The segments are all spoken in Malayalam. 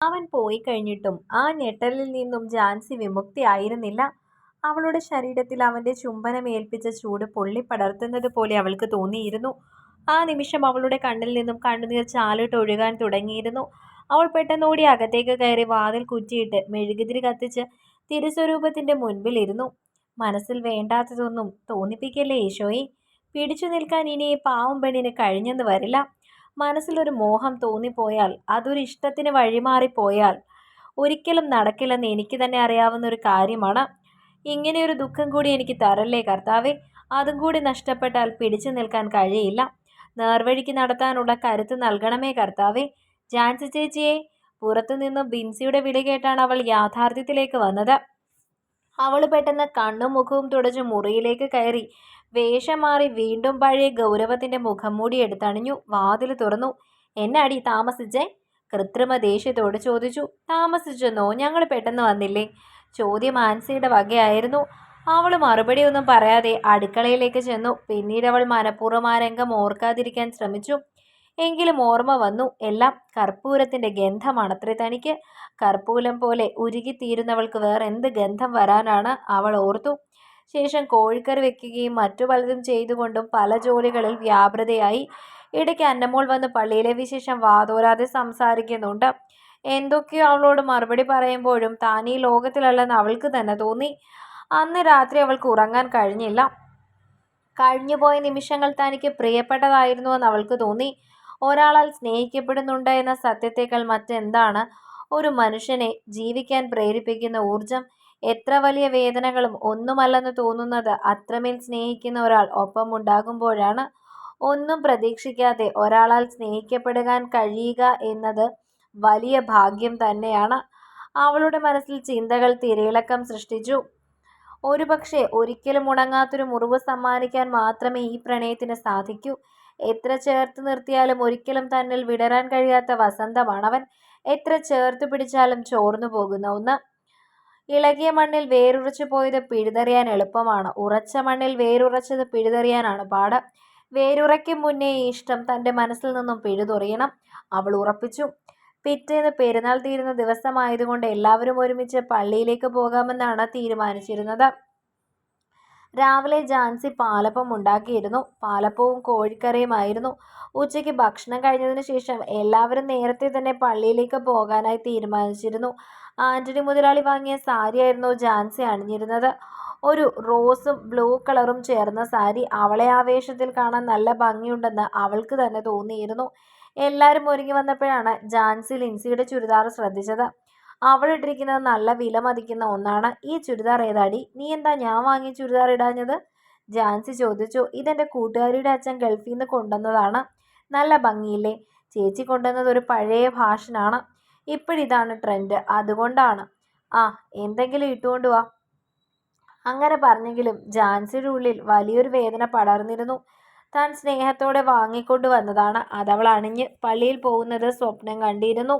അവൻ പോയി കഴിഞ്ഞിട്ടും ആ ഞെട്ടലിൽ നിന്നും ജാൻസി വിമുക്തിയായിരുന്നില്ല അവളുടെ ശരീരത്തിൽ അവന്റെ ചുംബനമേൽപ്പിച്ച ചൂട് പൊള്ളിപ്പടർത്തുന്നത് പോലെ അവൾക്ക് തോന്നിയിരുന്നു. ആ നിമിഷം അവളുടെ കണ്ണിൽ നിന്നും കണ്ണുനീർ ചാലിട്ടൊഴുകാൻ തുടങ്ങിയിരുന്നു. അവൾ പെട്ടെന്നോടി അകത്തേക്ക് കയറി വാതിൽ കുറ്റിയിട്ട് മെഴുകുതിരി കത്തിച്ച് തിരുസ്വരൂപത്തിന്റെ മുൻപിലിരുന്നു മനസ്സിൽ വേണ്ടാത്തതൊന്നും തോന്നിപ്പിക്കല്ലേ ഈശോയേ. പിടിച്ചു നിൽക്കാൻ ഇനി പാവം പെണ്ണിന് കഴിഞ്ഞെന്ന് വരില്ല. മനസ്സിൽ ഒരു മോഹം തോന്നിപ്പോയാൽ, അതൊരു ഇഷ്ടത്തിന് വഴിമാറിപ്പോയാൽ ഒരിക്കലും നടക്കില്ലെന്ന് എനിക്ക് തന്നെ അറിയാവുന്ന ഒരു കാര്യമാണ്. ഇങ്ങനെയൊരു ദുഃഖം കൂടി എനിക്ക് തരല്ലേ കർത്താവെ അതും കൂടി നഷ്ടപ്പെട്ടാൽ പിടിച്ചു നിൽക്കാൻ കഴിയില്ല. നേർവഴിക്ക് നടത്താനുള്ള കരുത്ത് നൽകണമേ കർത്താവെ ജാൻസി ചേച്ചിയെ പുറത്തുനിന്നും ബിൻസിയുടെ വിളി കേട്ടാണ് അവൾ യാഥാർത്ഥ്യത്തിലേക്ക് വന്നത്. അവൾ പെട്ടെന്ന് കണ്ണും മുഖവും തുടച്ച് മുറിയിലേക്ക് കയറി. വേഷം മാറി വീണ്ടും പഴയ ഗൗരവത്തിന്റെ മുഖംമൂടി എടുത്തണിഞ്ഞു. വാതിൽ തുറന്നു. എന്നാടി താമസിച്ചേ? കൃത്രിമ ദേഷ്യത്തോട് ചോദിച്ചു. താമസിച്ചെന്നോ? ഞങ്ങൾ പെട്ടെന്ന് വന്നില്ലേ? ചോദ്യം ആൻസിയുടെ വകയായിരുന്നു. അവൾ മറുപടി ഒന്നും പറയാതെ അടുക്കളയിലേക്ക് ചെന്നു. പിന്നീട് മനഃപൂർവം ആ രംഗം ഓർക്കാതിരിക്കാൻ ശ്രമിച്ചു. എങ്കിലും ഓർമ്മ വന്നു. എല്ലാം കർപ്പൂരത്തിന്റെ ഗന്ധമാണത്രേ തനിക്ക്. കർപ്പൂരം പോലെ ഉരുകിത്തീരുന്നവൾക്ക് വേറെന്ത് ഗന്ധം വരാനാണ്? അവൾ ഓർത്തു. ശേഷം കോഴിക്കറി വെക്കുകയും മറ്റു പലതും ചെയ്തുകൊണ്ടും പല ജോലികളിൽ വ്യാപൃതയായി. ഇടയ്ക്ക് അന്നമോൾ വന്ന് പള്ളിയിലെ വിശേഷം വാതോരാതെ സംസാരിക്കുന്നുണ്ട്. എന്തൊക്കെയോ അവളോട് മറുപടി പറയുമ്പോഴും താൻ ഈ ലോകത്തിലല്ലെന്ന് അവൾക്ക് തന്നെ തോന്നി. അന്ന് രാത്രി അവൾക്ക് ഉറങ്ങാൻ കഴിഞ്ഞില്ല. കഴിഞ്ഞുപോയ നിമിഷങ്ങൾ തനിക്ക് പ്രിയപ്പെട്ടതായിരുന്നുവെന്ന് അവൾക്ക് തോന്നി. ഒരാളാൽ സ്നേഹിക്കപ്പെടുന്നുണ്ട് എന്ന സത്യത്തേക്കാൾ മറ്റെന്താണ് ഒരു മനുഷ്യനെ ജീവിക്കാൻ പ്രേരിപ്പിക്കുന്ന ഊർജം? എത്ര വലിയ വേദനകളും ഒന്നുമല്ലെന്ന് തോന്നുന്നത് അത്രമേൽ സ്നേഹിക്കുന്ന ഒരാൾ ഒപ്പമുണ്ടാകുമ്പോഴാണ്. ഒന്നും പ്രതീക്ഷിക്കാതെ ഒരാളാൽ സ്നേഹിക്കപ്പെടാൻ കഴിയുക എന്നത് വലിയ ഭാഗ്യം തന്നെയാണ്. അവളുടെ മനസ്സിൽ ചിന്തകൾ തിരയിളക്കം സൃഷ്ടിച്ചു. ഒരുപക്ഷേ ഒരിക്കലും ഉണങ്ങാത്തൊരു മുറിവ് സമ്മാനിക്കാൻ മാത്രമേ ഈ പ്രണയത്തിന് സാധിക്കൂ. എത്ര ചേർത്ത് നിർത്തിയാലും ഒരിക്കലും തന്നിൽ വിടരാൻ കഴിയാത്ത വസന്തമാണവൻ. എത്ര ചേർത്ത് പിടിച്ചാലും ചോർന്നു പോകുന്ന ഒന്ന്. ഇളകിയ മണ്ണിൽ വേരുറച്ചു പോയത് പിഴുതെറിയാൻ എളുപ്പമാണ്. ഉറച്ച മണ്ണിൽ വേരുറച്ചത് പിഴുതെറിയാനാണ് പാട്. വേരുറയ്ക്കും മുന്നേ ഈ ഇഷ്ടം തന്റെ മനസ്സിൽ നിന്നും പിഴുതെറിയണം. അവൾ ഉറപ്പിച്ചു. പിറ്റേന്ന് പെരുന്നാൾ തീരുന്ന ദിവസമായതുകൊണ്ട് എല്ലാവരും ഒരുമിച്ച് പള്ളിയിലേക്ക് പോകാമെന്നാണ് തീരുമാനിച്ചിരുന്നത്. രാവിലെ ജാൻസി പാലപ്പം ഉണ്ടാക്കിയിരുന്നു. പാലപ്പവും കോഴിക്കറിയുമായിരുന്നു. ഉച്ചയ്ക്ക് ഭക്ഷണം കഴിഞ്ഞതിന് ശേഷം എല്ലാവരും നേരത്തെ തന്നെ പള്ളിയിലേക്ക് പോകാനായി തീരുമാനിച്ചിരുന്നു. ആന്റണി മുതലാളി വാങ്ങിയ സാരിയായിരുന്നു ജാൻസി അണിഞ്ഞിരുന്നത്. ഒരു റോസും ബ്ലൂ കളറും ചേർന്ന സാരി. അവളെ ആവേശത്തിൽ കാണാൻ നല്ല ഭംഗിയുണ്ടെന്ന് അവൾക്ക് തന്നെ തോന്നിയിരുന്നു. എല്ലാവരും ഒരുങ്ങി വന്നപ്പോഴാണ് ജാൻസി ലിൻസിയുടെ ചുരിദാർ ശ്രദ്ധിച്ചത്. അവളിട്ടിരിക്കുന്നത് നല്ല വില മതിക്കുന്ന ഒന്നാണ്. ഈ ചുരിദാർ ഏതാടി നീ എന്താ ഞാൻ വാങ്ങിയ ചുരിദാർ ഇടാഞ്ഞത്? ജാൻസി ചോദിച്ചു. ഇതെന്റെ കൂട്ടുകാരിയുടെ അച്ഛൻ ഗൾഫിൽ നിന്ന് കൊണ്ടുവന്നതാണ്. നല്ല ഭംഗിയില്ലേ? ചേച്ചി കൊണ്ടുവന്നത് ഒരു പഴയ ഫാഷനാണ്. ഇപ്പോഴിതാണ് ട്രെൻഡ്. അതുകൊണ്ടാണ്. ആ എന്തെങ്കിലും ഇട്ടുകൊണ്ട് വാ. അങ്ങനെ പറഞ്ഞെങ്കിലും ജാൻസിയുടെ ഉള്ളിൽ വലിയൊരു വേദന പടർന്നിരുന്നു. താൻ സ്നേഹത്തോടെ വാങ്ങിക്കൊണ്ടു വന്നതാണ്. അതവൾ അണിഞ്ഞ് പള്ളിയിൽ പോകുന്നത് സ്വപ്നം കണ്ടിരുന്നു.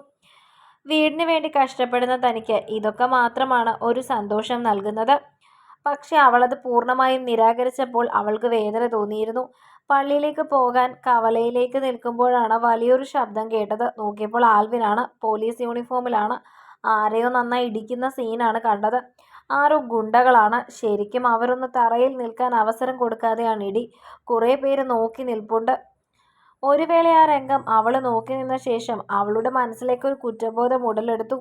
വീടിന് വേണ്ടി കഷ്ടപ്പെടുന്ന തനിക്ക് ഇതൊക്കെ മാത്രമാണ് ഒരു സന്തോഷം നൽകുന്നത്. പക്ഷെ അവളത് പൂർണമായും നിരാകരിച്ചപ്പോൾ അവൾക്ക് വേദന തോന്നിയിരുന്നു. പള്ളിയിലേക്ക് പോകാൻ കവലയിലേക്ക് നിൽക്കുമ്പോഴാണ് വലിയൊരു ശബ്ദം കേട്ടത്. നോക്കിയപ്പോൾ ആൽവിനാണ്. പോലീസ് യൂണിഫോമിലാണ്. ആരെയോ നന്നായി ഇടിക്കുന്ന സീനാണ് കണ്ടത്. ആരോ ഗുണ്ടകളാണ്. ശരിക്കും അവരൊന്ന് തറയിൽ നിൽക്കാൻ അവസരം കൊടുക്കാതെയാണ് ഇടി. കുറേ പേര് നോക്കി നിൽപ്പുണ്ട്. ഒരു വേള ആ രംഗം അവൾ നോക്കി നിന്ന ശേഷം അവളുടെ മനസ്സിലേക്ക് ഒരു കുറ്റബോധം ഉടലെടുത്തു.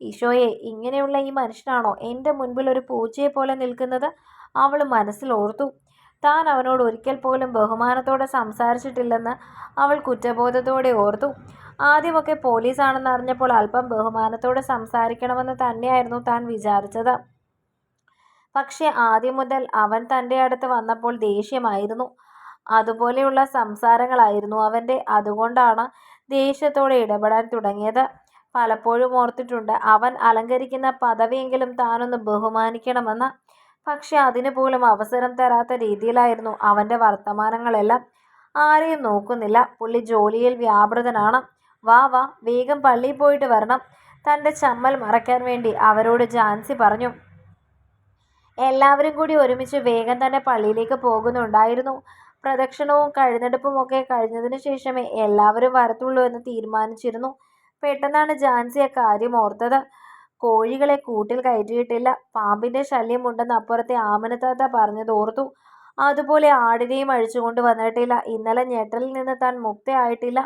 ഈശോയെ ഇങ്ങനെയുള്ള ഈ മനുഷ്യനാണോ എന്റെ മുൻപിൽ ഒരു പൂച്ചയെ പോലെ നിൽക്കുന്നത്? അവൾ മനസ്സിൽ ഓർത്തു. താൻ അവനോട് ഒരിക്കൽ പോലും ബഹുമാനത്തോടെ സംസാരിച്ചിട്ടില്ലെന്ന് അവൾ കുറ്റബോധത്തോടെ ഓർത്തു. ആദ്യമൊക്കെ പോലീസാണെന്ന് അറിഞ്ഞപ്പോൾ അല്പം ബഹുമാനത്തോടെ സംസാരിക്കണമെന്ന് തന്നെയായിരുന്നു താൻ വിചാരിച്ചത്. പക്ഷേ ആദ്യം മുതൽ അവൻ തന്റെ അടുത്ത് വന്നപ്പോൾ ദേഷ്യമായിരുന്നു. അതുപോലെയുള്ള സംസാരങ്ങളായിരുന്നു അവന്റെ അതുകൊണ്ടാണ് ദേഷ്യത്തോടെ ഇടപെടാൻ തുടങ്ങിയത്. പലപ്പോഴും ഓർത്തിട്ടുണ്ട് അവൻ അലങ്കരിക്കുന്ന പദവിയെങ്കിലും താനൊന്ന് ബഹുമാനിക്കണമെന്ന്. പക്ഷെ അതിന് പോലും അവസരം തരാത്ത രീതിയിലായിരുന്നു അവന്റെ വർത്തമാനങ്ങളെല്ലാം. ആരെയും നോക്കുന്നില്ല. പുള്ളി ജോലിയിൽ വ്യാപൃതനാണ്. വാ വാ വേഗം പള്ളിയിൽ പോയിട്ട് വരണം. തന്റെ ചമ്മൽ മറയ്ക്കാൻ വേണ്ടി അവരോട് ജാൻസി പറഞ്ഞു. എല്ലാവരും കൂടി ഒരുമിച്ച് വേഗം തന്നെ പള്ളിയിലേക്ക് പോകുന്നുണ്ടായിരുന്നു. പ്രദക്ഷിണവും കഴുന്നെടുപ്പുമൊക്കെ കഴിഞ്ഞതിനു ശേഷമേ എല്ലാവരും വരത്തുള്ളൂ എന്ന് തീരുമാനിച്ചിരുന്നു. പെട്ടെന്നാണ് ജാൻസി ആ കാര്യം ഓർത്തത്. കോഴികളെ കൂട്ടിൽ കയറ്റിയിട്ടില്ല. പാമ്പിന്റെ ശല്യം ഉണ്ടെന്ന് അപ്പുറത്തെ ആമനത്താത്ത പറഞ്ഞത് ഓർത്തു. അതുപോലെ ആടിനെയും അഴിച്ചുകൊണ്ട് വന്നിട്ടില്ല. ഇന്നലെ ഞെട്ടലിൽ നിന്ന് താൻ മുക്തയായിട്ടില്ല.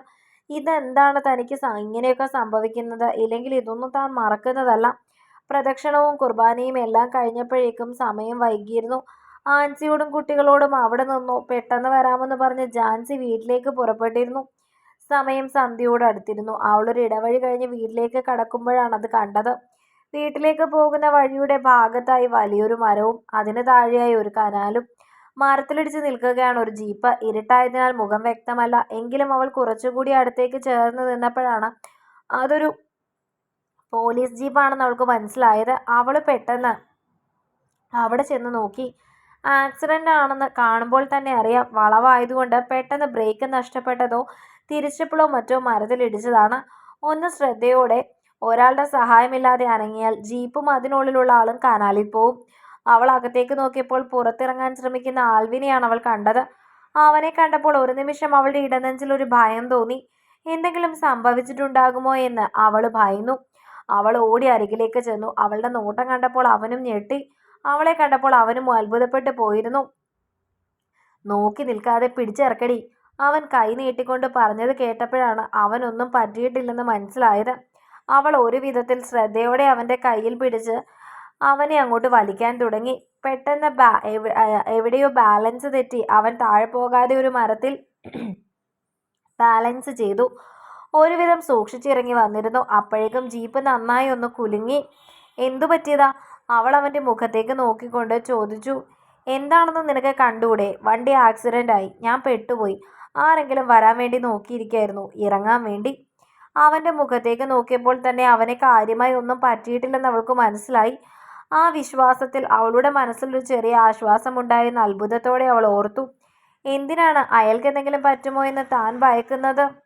ഇതെന്താണ് തനിക്ക് ഇങ്ങനെയൊക്കെ സംഭവിക്കുന്നത്? ഇല്ലെങ്കിൽ ഇതൊന്നും താൻ മറക്കുന്നതല്ല. പ്രദക്ഷിണവും കുർബാനയും എല്ലാം കഴിഞ്ഞപ്പോഴേക്കും സമയം വൈകിയിരുന്നു. ആൻസിയോടും കുട്ടികളോടും അവിടെ നിന്നു. പെട്ടെന്ന് വരാമെന്ന് പറഞ്ഞ് ജാൻസി വീട്ടിലേക്ക് പുറപ്പെട്ടിരുന്നു. സമയം സന്ധ്യയോട് അടുത്തിരുന്നു. അവളൊരു ഇടവഴി കഴിഞ്ഞ് വീട്ടിലേക്ക് കടക്കുമ്പോഴാണ് അത് കണ്ടത്. വീട്ടിലേക്ക് പോകുന്ന വഴിയുടെ ഭാഗത്തായി വലിയൊരു മരവും അതിന് താഴെയായി ഒരു കനാലും മരത്തിലിടിച്ച് നിൽക്കുകയാണ് ഒരു ജീപ്പ്. ഇരുട്ടായതിനാൽ മുഖം വ്യക്തമല്ല. എങ്കിലും അവൾ കുറച്ചുകൂടി അടുത്തേക്ക് ചേർന്ന് നിന്നപ്പോഴാണ് അതൊരു പോലീസ് ജീപ്പാണെന്ന് അവൾക്ക് മനസ്സിലായത്. അവൾ പെട്ടെന്ന് അവിടെ ചെന്ന് നോക്കി. ആക്സിഡന്റ് ആണെന്ന് കാണുമ്പോൾ തന്നെ അറിയാം. വളവായതുകൊണ്ട് പെട്ടെന്ന് ബ്രേക്ക് നഷ്ടപ്പെട്ടതോ തിരിച്ചപ്പോഴോ മറ്റോ മരത്തിലിടിച്ചതാണ് ഒന്ന് ശ്രദ്ധയോടെ ഒരാളുടെ സഹായമില്ലാതെ അനങ്ങിയാൽ ജീപ്പും അതിനുള്ളിലുള്ള ആളും കനാലിൽ പോവും. അവൾ അകത്തേക്ക് നോക്കിയപ്പോൾ പുറത്തിറങ്ങാൻ ശ്രമിക്കുന്ന ആൽവിനെയാണ് അവൾ കണ്ടത്. അവനെ കണ്ടപ്പോൾ ഒരു നിമിഷം അവളുടെ ഇടനെഞ്ചിൽ ഒരു ഭയം തോന്നി. എന്തെങ്കിലും സംഭവിച്ചിട്ടുണ്ടാകുമോ എന്ന് അവൾ ഭയന്നു. അവൾ ഓടി അരികിലേക്ക് ചെന്നു. അവളുടെ നോട്ടം കണ്ടപ്പോൾ അവനും ഞെട്ടി. അവളെ കണ്ടപ്പോൾ അവനും അത്ഭുതപ്പെട്ടു പോയിരുന്നു. നോക്കി നിൽക്കാതെ പിടിച്ചിറക്കടി. അവൻ കൈ നീട്ടിക്കൊണ്ട് പറഞ്ഞത് കേട്ടപ്പോഴാണ് അവനൊന്നും പറ്റിയിട്ടില്ലെന്ന് മനസ്സിലായത്. അവൾ ഒരു വിധത്തിൽ ശ്രദ്ധയോടെ അവന്റെ കയ്യിൽ പിടിച്ച് അവനെ അങ്ങോട്ട് വലിക്കാൻ തുടങ്ങി. പെട്ടെന്ന് ബാ എവിടെയോ ബാലൻസ് തെറ്റി അവൻ താഴെ പോകാതെ ഒരു മരത്തിൽ ബാലൻസ് ചെയ്തു. ഒരുവിധം സൂക്ഷിച്ചിറങ്ങി വന്നിരുന്നു. അപ്പോഴേക്കും ജീപ്പ് നന്നായി ഒന്ന് കുലുങ്ങി. എന്തു പറ്റിയതാ? അവൾ അവന്റെ മുഖത്തേക്ക് നോക്കിക്കൊണ്ട് ചോദിച്ചു എന്താണെന്ന് നിനക്ക് കണ്ടൂടെ വണ്ടി ആക്സിഡന്റ് ആയി. ഞാൻ പെട്ടുപോയി. ആരെങ്കിലും വരാൻ വേണ്ടി നോക്കിയിരിക്കായിരുന്നു. ഇറങ്ങാൻ വേണ്ടി. അവന്റെ മുഖത്തേക്ക് നോക്കിയപ്പോൾ തന്നെ അവനെ കാര്യമായി ഒന്നും പറ്റിയിട്ടില്ലെന്ന് അവൾക്ക് മനസ്സിലായി. ആ വിശ്വാസത്തിൽ അവളുടെ മനസ്സിലൊരു ചെറിയ ആശ്വാസമുണ്ടായെന്ന് അത്ഭുതത്തോടെ അവൾ ഓർത്തു. എന്തിനാണ്? അയാൾക്ക് എന്തെങ്കിലും പറ്റുമോ എന്ന് താൻ ഭയക്കുന്നത്?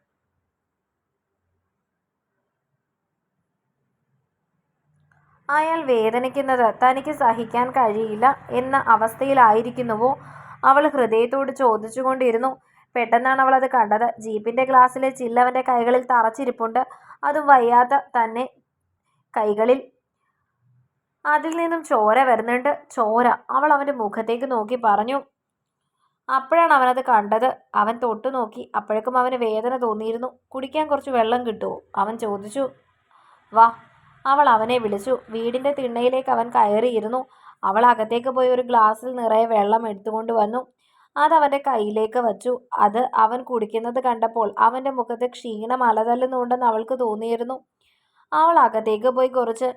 അയാൾ വേദനിക്കുന്നത് തനിക്ക് സഹിക്കാൻ കഴിയില്ല എന്ന അവസ്ഥയിലായിരിക്കുന്നുവോ? അവൾ ഹൃദയത്തോട് ചോദിച്ചുകൊണ്ടിരുന്നു. പെട്ടെന്നാണ് അവൾ അത് കണ്ടത്. ജീപ്പിന്റെ ഗ്ലാസ്സിലെ ചില്ലവന്റെ കൈകളിൽ തറച്ചിരിപ്പുണ്ട്. അതും വയ്യാത്ത തന്നെ കൈകളിൽ അതിൽ നിന്നും ചോര വരുന്നുണ്ട്. ചോര. അവൾ അവന്റെ മുഖത്തേക്ക് നോക്കി പറഞ്ഞു. അപ്പോഴാണ് അവനത് കണ്ടത്. അവൻ തൊട്ടു നോക്കി. അപ്പോഴേക്കും അവന് വേദന തോന്നിയിരുന്നു. കുടിക്കാൻ കുറച്ച് വെള്ളം കിട്ടുമോ? അവൻ ചോദിച്ചു. വാ അവൾ അവനെ വിളിച്ചു. വീടിന്റെ തിണ്ണയിലേക്ക് അവൻ കയറിയിരുന്നു. അവൾ അകത്തേക്ക് പോയി ഒരു ഗ്ലാസ്സിൽ നിറയെ വെള്ളം എടുത്തുകൊണ്ട് വന്നു. അത് അവന്റെ കയ്യിലേക്ക് വച്ചു. അത് അവൻ കുടിക്കുന്നത് കണ്ടപ്പോൾ അവന്റെ മുഖത്ത് ക്ഷീണം അലതല്ലുന്നുണ്ടെന്ന് അവൾക്ക് തോന്നിയിരുന്നു. അവൾ അകത്തേക്ക് പോയി കുറച്ച്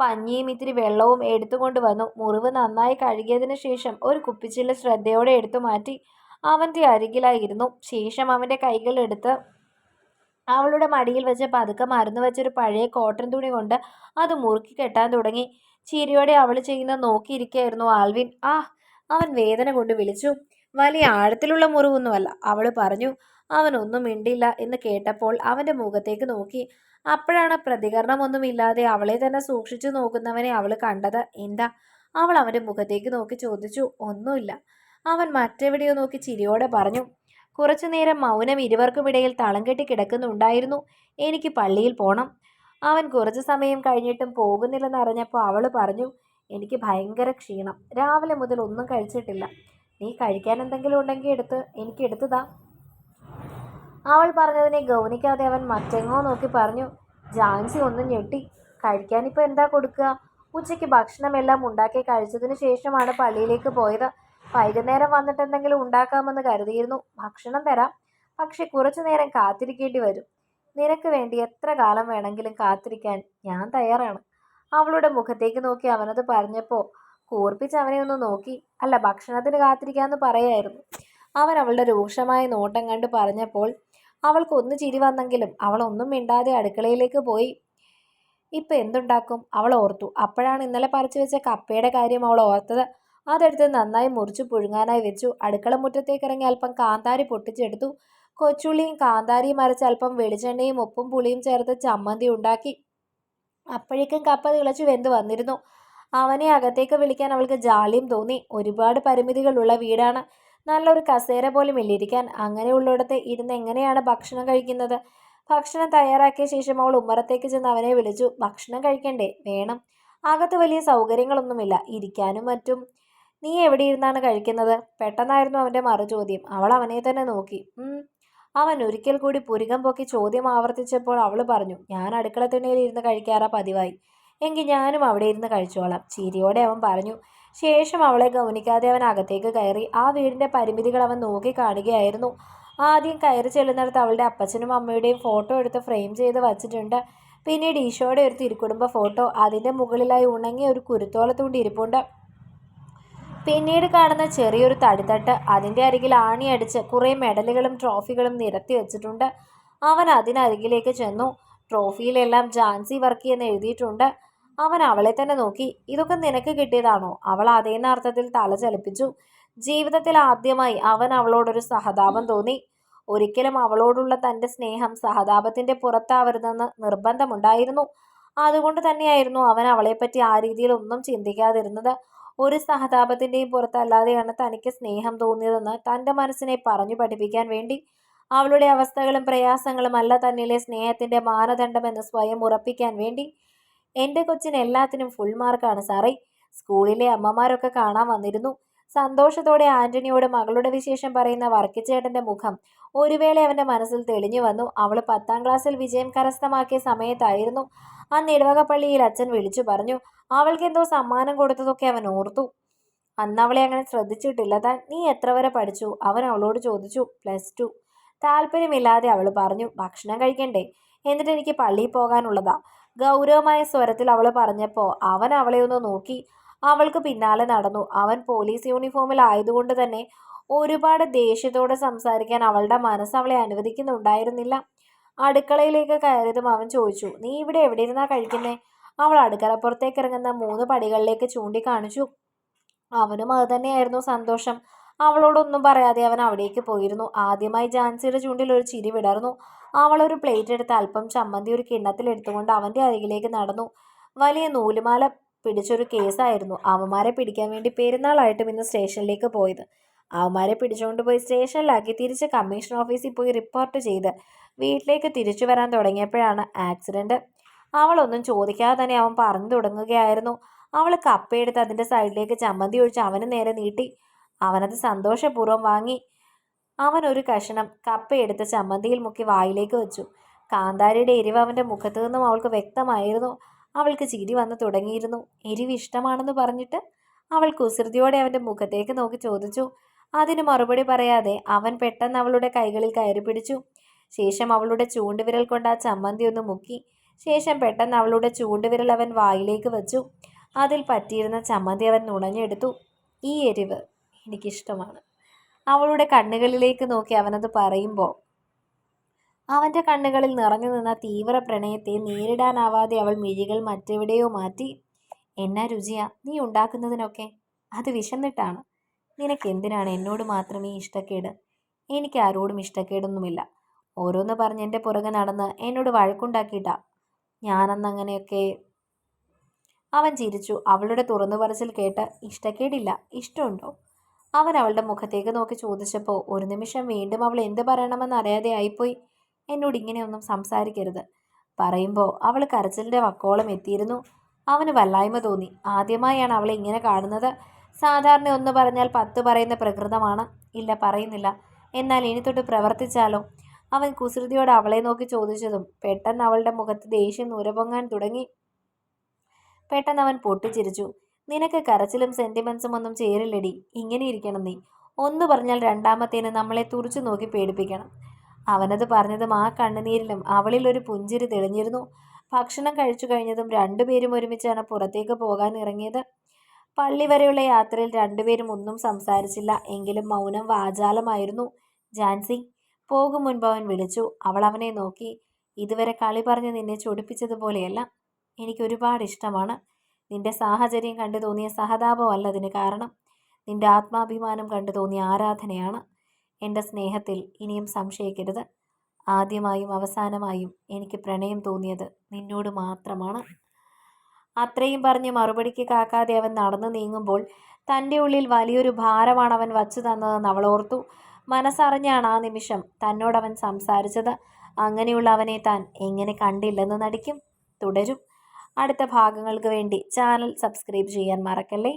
പഞ്ഞിയും ഇത്തിരി വെള്ളവും എടുത്തുകൊണ്ട് വന്നു. മുറിവ് നന്നായി കഴുകിയതിനു ശേഷം ഒരു കുപ്പിച്ചില്ല ശ്രദ്ധയോടെ എടുത്തു മാറ്റി അവന്റെ അരികിലായിരുന്നു. ശേഷം അവന്റെ കൈകൾ എടുത്ത് അവളുടെ മടിയിൽ വെച്ച് പതുക്കെ മരുന്ന് വെച്ചൊരു പഴയ കോട്ടൺ തുണി കൊണ്ട് അത് മുറുക്കി കെട്ടാൻ തുടങ്ങി. ചിരിയോടെ അവൾ ചെയ്യുന്നത് നോക്കിയിരിക്കുകയായിരുന്നു ആൽവിൻ. ആ അവൻ വേദന കൊണ്ട് വിളിച്ചു. വലിയ ആഴത്തിലുള്ള മുറിവൊന്നുമല്ല അവൾ പറഞ്ഞു. അവനൊന്നും മിണ്ടില്ല എന്ന് കേട്ടപ്പോൾ അവന്റെ മുഖത്തേക്ക് നോക്കി. അപ്പോഴാണ് പ്രതികരണമൊന്നുമില്ലാതെ അവളെ തന്നെ സൂക്ഷിച്ചു നോക്കുന്നവനെ അവൾ കണ്ടത്. എന്താ? അവൾ അവന്റെ മുഖത്തേക്ക് നോക്കി ചോദിച്ചു. ഒന്നുമില്ല. അവൻ മറ്റെവിടെയോ നോക്കി ചിരിയോടെ പറഞ്ഞു. കുറച്ചു നേരം മൗനം ഇരുവർക്കുമിടയിൽ തളം കെട്ടി കിടക്കുന്നുണ്ടായിരുന്നു. എനിക്ക് പള്ളിയിൽ പോണം. അവൻ കുറച്ചു സമയം കഴിഞ്ഞിട്ടും പോകുന്നില്ലെന്നറിഞ്ഞപ്പോൾ അവൾ പറഞ്ഞു എനിക്ക് ഭയങ്കര ക്ഷീണം. രാവിലെ മുതൽ ഒന്നും കഴിച്ചിട്ടില്ല. നീ കഴിക്കാൻ എന്തെങ്കിലും ഉണ്ടെങ്കിൽ എടുത്ത് എനിക്ക് എടുത്തതാ അവൾ പറഞ്ഞതിനെ ഗൗനിക്കാതെ അവൻ മറ്റെങ്ങോ നോക്കി പറഞ്ഞു ജാൻസി ഒന്നും ഞെട്ടി. കഴിക്കാനിപ്പോൾ എന്താ കൊടുക്കുക? ഉച്ചയ്ക്ക് ഭക്ഷണമെല്ലാം ഉണ്ടാക്കി കഴിച്ചതിന് ശേഷമാണ് പള്ളിയിലേക്ക് പോയത്. വൈകുന്നേരം വന്നിട്ട് എന്തെങ്കിലും ഉണ്ടാക്കാമെന്ന് കരുതിയിരുന്നു. ഭക്ഷണം തരാം. പക്ഷെ കുറച്ചു നേരം കാത്തിരിക്കേണ്ടി വരും. നിനക്ക് വേണ്ടി എത്ര കാലം വേണമെങ്കിലും കാത്തിരിക്കാൻ ഞാൻ തയ്യാറാണ്. അവളുടെ മുഖത്തേക്ക് നോക്കി അവനത് പറഞ്ഞപ്പോൾ കൂർപ്പിച്ച് അവനെ ഒന്ന് നോക്കി. അല്ല ഭക്ഷണത്തിന് കാത്തിരിക്കാമെന്ന് പറയായിരുന്നു. അവൻ അവളുടെ രൂക്ഷമായ നോട്ടം കണ്ട് പറഞ്ഞപ്പോൾ അവൾക്ക് ഒന്ന് ചിരി വന്നെങ്കിലും അവൾ ഒന്നും മിണ്ടാതെ അടുക്കളയിലേക്ക് പോയി. ഇപ്പം എന്തുണ്ടാക്കും? അവൾ ഓർത്തു. അപ്പോഴാണ് ഇന്നലെ പറിച്ചു വെച്ച കപ്പയുടെ കാര്യം അവൾ ഓർത്തത്. അതെടുത്ത് നന്നായി മുറിച്ച് പുഴുങ്ങാനായി വെച്ചു. അടുക്കള മുറ്റത്തേക്ക് ഇറങ്ങി അല്പം കാന്താരി പൊട്ടിച്ചെടുത്തു. കൊച്ചുള്ളിയും കാന്താരിയും അരച്ച് അല്പം വെളിച്ചെണ്ണയും ഉപ്പും പുളിയും ചേർത്ത് ചമ്മന്തി ഉണ്ടാക്കി. അപ്പോഴേക്കും കപ്പ തിളച്ചു വെന്ത് വന്നിരുന്നു. അവനെ അകത്തേക്ക് വിളിക്കാൻ അവൾക്ക് ജാളിയും തോന്നി. ഒരുപാട് പരിമിതികളുള്ള വീടാണ്. നല്ലൊരു കസേര പോലും ഇല്ലിരിക്കാൻ. അങ്ങനെയുള്ളിടത്ത് ഇരുന്ന് എങ്ങനെയാണ് ഭക്ഷണം കഴിക്കുന്നത്? ഭക്ഷണം തയ്യാറാക്കിയ ശേഷം അവൾ ഉമ്മറത്തേക്ക് ചെന്ന് അവനെ വിളിച്ചു. ഭക്ഷണം കഴിക്കണ്ടേ? വേണം. അകത്ത് വലിയ സൗകര്യങ്ങളൊന്നുമില്ല. ഇരിക്കാനും മറ്റും നീ എവിടെ ഇരുന്നാണ് കഴിക്കുന്നത്? പെട്ടെന്നായിരുന്നു അവന്റെ മറുചോദ്യം. അവൾ അവനെ തന്നെ നോക്കി. അവൻ ഒരിക്കൽ കൂടി പുരികം പൊക്കി ചോദ്യം ആവർത്തിച്ചപ്പോൾ അവൾ പറഞ്ഞു ഞാൻ അടുക്കള തിണ്ണയിൽ ഇരുന്ന് കഴിക്കാറാ പതിവായി. എങ്കിൽ ഞാനും അവിടെ ഇരുന്ന് കഴിച്ചോളാം ചിരിയോടെ അവൻ പറഞ്ഞു. ശേഷം അവളെ ഗൗനിക്കാതെ അവൻ അകത്തേക്ക് കയറി. ആ വീടിന്റെ പരിമിതികൾ അവൻ നോക്കി കാണുകയായിരുന്നു. ആദ്യം കയറി ചെല്ലുന്നിടത്ത് അവളുടെ അപ്പച്ചനും അമ്മയുടെയും ഫോട്ടോ എടുത്ത് ഫ്രെയിം ചെയ്ത് വച്ചിട്ടുണ്ട്. പിന്നീട് ഈശോയുടെ ഒരു തിരുക്കുടുംബ ഫോട്ടോ അതിന്റെ മുകളിലായി ഉണങ്ങിയ ഒരു കുരുത്തോളത്തുകൊണ്ട് ഇരിപ്പുണ്ട്. പിന്നീട് കാണുന്ന ചെറിയൊരു തടിത്തട്ട് അതിന്റെ അരികിൽ ആണിയടിച്ച് കുറേ മെഡലുകളും ട്രോഫികളും നിരത്തി വെച്ചിട്ടുണ്ട്. അവൻ അതിനരികിലേക്ക് ചെന്നു. ട്രോഫിയിലെല്ലാം ജാൻസി വർക്കി എന്ന് എഴുതിയിട്ടുണ്ട്. അവൻ അവളെ തന്നെ നോക്കി. ഇതൊക്കെ നിനക്ക് കിട്ടിയതാണോ? അവൾ അതേന്ന അർത്ഥത്തിൽ തല ചലിപ്പിച്ചു. ജീവിതത്തിൽ ആദ്യമായി അവൻ അവളോടൊരു സഹതാപം തോന്നി. ഒരിക്കലും അവളോടുള്ള തന്റെ സ്നേഹം സഹതാപത്തിന്റെ പുറത്താവരുതെന്ന് നിർബന്ധമുണ്ടായിരുന്നു. അതുകൊണ്ട് തന്നെയായിരുന്നു അവൻ അവളെപ്പറ്റി ആ രീതിയിൽ ഒന്നും ചിന്തിക്കാതിരുന്നത്. ഒരു സഹതാപത്തിന്റെയും പുറത്തല്ലാതെയാണ് തനിക്ക് സ്നേഹം തോന്നിയതെന്ന് തന്റെ മനസ്സിനെ പറഞ്ഞു പഠിപ്പിക്കാൻ വേണ്ടി. അവളുടെ അവസ്ഥകളും പ്രയാസങ്ങളും അല്ല തന്നിലെ സ്നേഹത്തിന്റെ മാനദണ്ഡമെന്ന് സ്വയം ഉറപ്പിക്കാൻ വേണ്ടി. എന്റെ കൊച്ചിന് എല്ലാത്തിനും ഫുൾ മാർക്കാണ് സാറേ. സ്കൂളിലെ അമ്മമാരൊക്കെ കാണാൻ വന്നിരുന്നു. സന്തോഷത്തോടെ ആന്റണിയോട് മകളുടെ വിശേഷം പറയുന്ന വർക്കിച്ചേട്ടന്റെ മുഖം ഒരു വേള അവന്റെ മനസ്സിൽ തെളിഞ്ഞു വന്നു. അവൾ പത്താം ക്ലാസ്സിൽ വിജയം കരസ്ഥമാക്കിയ സമയത്തായിരുന്നു. അന്ന് നെടുവകപ്പള്ളിയിൽ അച്ഛൻ വിളിച്ചു പറഞ്ഞു അവൾക്ക് എന്തോ സമ്മാനം കൊടുത്തതൊക്കെ അവൻ ഓർത്തു. അന്ന് അവളെ അങ്ങനെ ശ്രദ്ധിച്ചിട്ടില്ല. താൻ നീ എത്ര വരെ പഠിച്ചു? അവൻ അവളോട് ചോദിച്ചു പ്ലസ് ടു. താല്പര്യമില്ലാതെ അവൾ പറഞ്ഞു ഭക്ഷണം കഴിക്കണ്ടേ? എന്നിട്ട് എനിക്ക് പള്ളിയിൽ പോകാനുള്ളതാ. ഗൗരവമായ സ്വരത്തിൽ അവൾ പറഞ്ഞപ്പോൾ അവൻ അവളെ ഒന്ന് നോക്കി. അവൾക്ക് പിന്നാലെ നടന്നു. അവൻ പോലീസ് യൂണിഫോമിലായതുകൊണ്ട് തന്നെ ഒരുപാട് ദേഷ്യത്തോടെ സംസാരിക്കാൻ അവളുടെ മനസ്സ് അവളെ അനുവദിക്കുന്നുണ്ടായിരുന്നില്ല. അടുക്കളയിലേക്ക് കയറിയതും അവൻ ചോദിച്ചു നീ ഇവിടെ എവിടെ ഇരുന്നാ കഴിക്കുന്നേ? അവൾ അടുക്കളപ്പുറത്തേക്ക് ഇറങ്ങുന്ന മൂന്ന് പടികളിലേക്ക് ചൂണ്ടിക്കാണിച്ചു. അവനും അത് തന്നെയായിരുന്നു സന്തോഷം. അവളോടൊന്നും പറയാതെ അവൻ അവിടേക്ക് പോയിരുന്നു. ആദ്യമായി ജാൻസിയുടെ ചൂണ്ടിൽ ഒരു ചിരി വിടർന്നു. അവൾ ഒരു പ്ലേറ്റ് എടുത്ത് അല്പം ചമ്മന്തി ഒരു കിണ്ണത്തിൽ എടുത്തുകൊണ്ട് അവന്റെ അരികിലേക്ക് നടന്നു. വലിയ നൂലുമാല പിടിച്ചൊരു കേസായിരുന്നു. അവന്മാരെ പിടിക്കാൻ വേണ്ടി പെരുന്നാളായിട്ടും ഇന്ന് സ്റ്റേഷനിലേക്ക് പോയത്. അവന്മാരെ പിടിച്ചുകൊണ്ട് പോയി സ്റ്റേഷനിലാക്കി തിരിച്ച് കമ്മീഷൻ ഓഫീസിൽ പോയി റിപ്പോർട്ട് ചെയ്ത് വീട്ടിലേക്ക് തിരിച്ചു വരാൻ തുടങ്ങിയപ്പോഴാണ് ആക്സിഡന്റ് അവളൊന്നും ചോദിക്കാതെ തന്നെ അവൻ പറഞ്ഞു തുടങ്ങുകയായിരുന്നു. അവൾ കപ്പയെടുത്ത് അതിന്റെ സൈഡിലേക്ക് ചമ്മന്തി ഒഴിച്ച് അവന് നേരെ നീട്ടി. അവനത് സന്തോഷപൂർവം വാങ്ങി. അവൻ ഒരു കഷണം കപ്പയെടുത്ത് ചമ്മന്തിയിൽ മുക്കി വായിലേക്ക് വെച്ചു. കാന്താരിയുടെ എരിവ് അവന്റെ മുഖത്തു നിന്നും അവൾക്ക് വ്യക്തമായിരുന്നു. അവൾക്ക് ചിരി വന്നു തുടങ്ങിയിരുന്നു. എരിവ് ഇഷ്ടമാണെന്ന് പറഞ്ഞിട്ട് അവൾ കുസൃതിയോടെ അവന്റെ മുഖത്തേക്ക് നോക്കി ചോദിച്ചു. അതിന് മറുപടി പറയാതെ അവൻ പെട്ടെന്ന് അവളുടെ കൈകളിൽ കയറി പിടിച്ചു. ശേഷം അവളുടെ ചൂണ്ടുവിരൽ കൊണ്ട് ആ ചമ്മന്തി ഒന്ന് മുക്കി. ശേഷം പെട്ടെന്ന് അവളുടെ ചൂണ്ടുവിരൽ അവൻ വായിലേക്ക് വെച്ചു. അതിൽ പറ്റിയിരുന്ന ചമ്മന്തി അവൻ നുണഞ്ഞെടുത്തു. ഈ എരിവ് എനിക്കിഷ്ടമാണ്. അവളുടെ കണ്ണുകളിലേക്ക് നോക്കി അവനത് പറയുമ്പോൾ അവന്റെ കണ്ണുകളിൽ നിറഞ്ഞു നിന്ന തീവ്ര പ്രണയത്തെ നേരിടാനാവാതെ അവൾ മിഴികൾ മറ്റെവിടെയോ മാറ്റി. എന്നാ രുചിയാ നീ ഉണ്ടാക്കുന്നതിനൊക്കെ? അത് വിശന്നിട്ടാണ്. നിനക്ക് എന്തിനാണ് എന്നോട് മാത്രം ഈ ഇഷ്ടക്കേട്? എനിക്ക് ആരോടും ഇഷ്ടക്കേടൊന്നുമില്ല. ഓരോന്ന് പറഞ്ഞ് എന്റെ പുറകെ നടന്ന് എന്നോട് വഴക്കുണ്ടാക്കിയിട്ടാ. ഞാനന്നങ്ങനെയൊക്കെ അവൻ ചിരിച്ചു. അവളുടെ തുറന്നു പറച്ചിൽ കേട്ട് ഇഷ്ടക്കേടില്ല. ഇഷ്ടമുണ്ടോ? അവൻ അവളുടെ മുഖത്തേക്ക് നോക്കി ചോദിച്ചപ്പോൾ ഒരു നിമിഷം വീണ്ടും അവൾ എന്ത് പറയണമെന്ന് അറിയാതെ ആയിപ്പോയി. എന്നോട് ഇങ്ങനെയൊന്നും സംസാരിക്കരുത്. പറയുമ്പോൾ അവൾ കരച്ചിലിന്റെ വക്കോളം എത്തിയിരുന്നു. അവന് വല്ലായ്മ തോന്നി. ആദ്യമായാണ് അവളെ ഇങ്ങനെ കാണുന്നത്. സാധാരണ ഒന്ന് പറഞ്ഞാൽ പത്ത് പറയുന്ന പ്രകൃതമാണ്. ഇല്ല പറയുന്നില്ല. എന്നാൽ ഇനി തൊട്ട് പ്രവർത്തിച്ചാലോ? അവൻ കുസൃതിയോട് അവളെ നോക്കി ചോദിച്ചതും പെട്ടെന്ന് അവളുടെ മുഖത്ത് ദേഷ്യം നുരപൊങ്ങാൻ തുടങ്ങി. പെട്ടെന്ന് അവൻ പൊട്ടിച്ചിരിച്ചു. നിനക്ക് കരച്ചിലും സെന്റിമെന്റ്സും ഒന്നും ചേരില്ലടി. ഇങ്ങനെ ഇരിക്കണം നീ. ഒന്ന് പറഞ്ഞാൽ രണ്ടാമത്തേന് നമ്മളെ തുറച്ചു നോക്കി പേടിപ്പിക്കണം. അവനത് പറഞ്ഞതും ആ കണ്ണുനീരിലും അവളിൽ ഒരു പുഞ്ചിരി തെളിഞ്ഞിരുന്നു. ഭക്ഷണം കഴിച്ചു കഴിഞ്ഞതും രണ്ടുപേരും ഒരുമിച്ചാണ് പുറത്തേക്ക് പോകാൻ ഇറങ്ങിയത്. പള്ളി വരെയുള്ള യാത്രയിൽ രണ്ടുപേരും ഒന്നും സംസാരിച്ചില്ല. എങ്കിലും മൗനം വാചാലമായിരുന്നു. ജാൻസി പോകും മുൻപ് അവൻ വിളിച്ചു. അവൾ അവനെ നോക്കി ഇതുവരെ കളി പറഞ്ഞ് നിന്നെ ചൊടിപ്പിച്ചതുപോലെയല്ല. എനിക്ക് ഒരുപാട് ഇഷ്ടമാണ്. നിന്റെ സാഹചര്യം കണ്ടു തോന്നിയ സഹതാപമല്ല അതിന് കാരണം. നിന്റെ ആത്മാഭിമാനം കണ്ടു തോന്നിയ ആരാധനയാണ് എന്റെ സ്നേഹത്തിൽ. ഇനിയും സംശയിക്കരുത്. ആദ്യമായും അവസാനമായും എനിക്ക് പ്രണയം തോന്നിയത് നിന്നോട് മാത്രമാണ്. അത്രയും പറഞ്ഞ് മറുപടിക്ക് കാക്കാതെ അവൻ നടന്നു നീങ്ങുമ്പോൾ തന്റെ ഉള്ളിൽ വലിയൊരു ഭാരമാണ് അവൻ വച്ചു തന്നതെന്ന് അവൾ ഓർത്തു. മനസ്സറിഞ്ഞാണ് ആ നിമിഷം തന്നോടവൻ സംസാരിച്ചത്. അങ്ങനെയുള്ള അവനെ താൻ എങ്ങനെ കണ്ടില്ലെന്ന് നടിക്കും. തുടരും. അടുത്ത ഭാഗങ്ങൾക്ക് വേണ്ടി ചാനൽ സബ്സ്ക്രൈബ് ചെയ്യാൻ മറക്കല്ലേ?